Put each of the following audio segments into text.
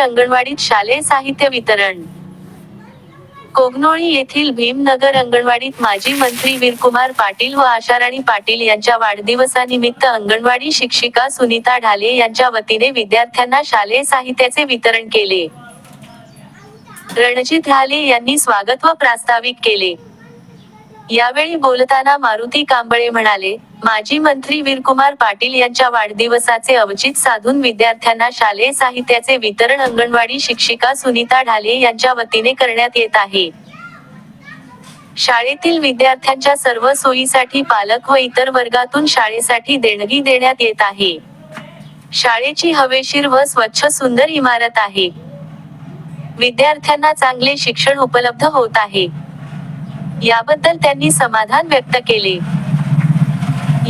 अंगणवाडीत शालेय साहित्य वितरण. कोगनोळी येथील भीमनगर अंगणवाडीत माजी मंत्री वीरकुमार पाटील व आशाराणी पाटील यांच्या वाढदिवसानिमित्त अंगणवाडी शिक्षिका सुनीता ढाले यांच्या वतीने विद्यार्थ्यांना शालेय साहित्याचे वितरण केले. रणजित ढाले यांनी स्वागत व प्रास्ताविक केले. यावेळी बोलताना मारुती कांबळे म्हणाले माजी मंत्री वीरकुमार पाटील यांच्या वाढदिवसाचे अवचित साधून विद्यार्थ्यांना शालेय साहित्याचे वितरण अंगणवाडी शिक्षिका सुनीता ढाले यांच्या वतीने करण्यात येत आहे. शाळेतील विद्यार्थ्यांच्या सर्व सोयीसाठी पालक व इतर वर्गातून शाळेसाठी देणगी देण्यात येत आहे. शाळेची हवेशीर व स्वच्छ सुंदर इमारत आहे. विद्यार्थ्यांना चांगले शिक्षण उपलब्ध होत आहे. याबद्दल त्यांनी समाधान व्यक्त केले.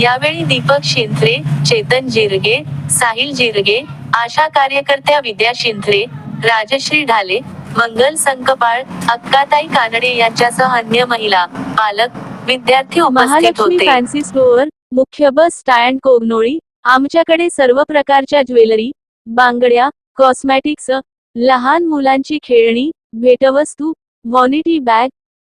यावेळी दीपक शिंत्रे चेतन जिरगे साहिल जिरगे आशा कार्यकर्त्या विद्या शिंत्रे राजश्री ढाले मंगल संकपाळ अक्काताई कानडे यांच्यासह अन्य महिला पालक विद्यार्थी उपस्थित होते. मुख्य बस स्टँड कोगनोळी आमच्याकडे सर्व प्रकारच्या ज्वेलरी बांगड्या कॉस्मॅटिक्स लहान मुलांची खेळणी भेटवस्तू व्हॉनिटी बॅग